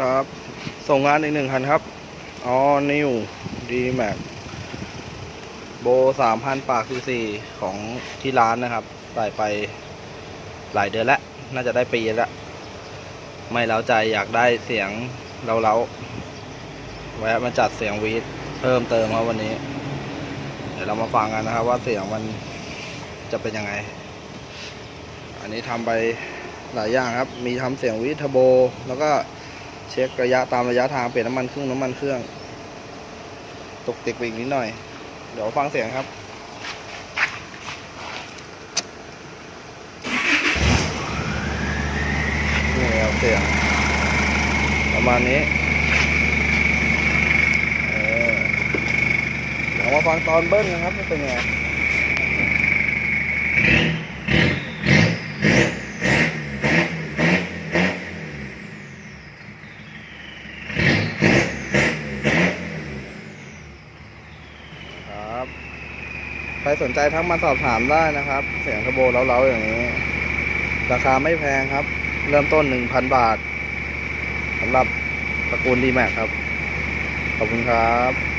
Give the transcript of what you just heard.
ครับ ส่งงานอีกหนึ่งคันครับอ๋อนิวดีแม็กโบสามพันปากซีซีของที่ร้านนะครับใส่ไปหลายเดือนแล้ว น่าจะได้ปีแล้ว ไม่เล้าใจอยากได้เสียงเล้าๆแวะมาจัดเสียงวีดเพิ่มเติมครับวันนี้ เดี๋ยวเรามาฟังกันนะครับ ว่าเสียงมันจะเป็นยังไง อันนี้ทำไปหลายอย่างครับ มีทำเสียงวีทเทโบ แล้วก็ ช็คระยะตามระยะทางเปลี่ยนน้ำมันเครื่องน้ำมันเครื่อง ตกติกไปอีกนิดหน่อย เดี๋ยวฟังเสียงครับนี่ครับเสียงประมาณนี้เออเดี๋ยวมาฟังตอนเบิ้ลกันครับเป็นยังไง ครสนใจทักมาสอบถามได้นะครับ เสียงทะโบเล้าๆอย่างนี้ ราคาไม่แพงครับ เริ่มต้น1,000บาทสำหรับตระกูลดีแม็กครับ ขอบคุณครับ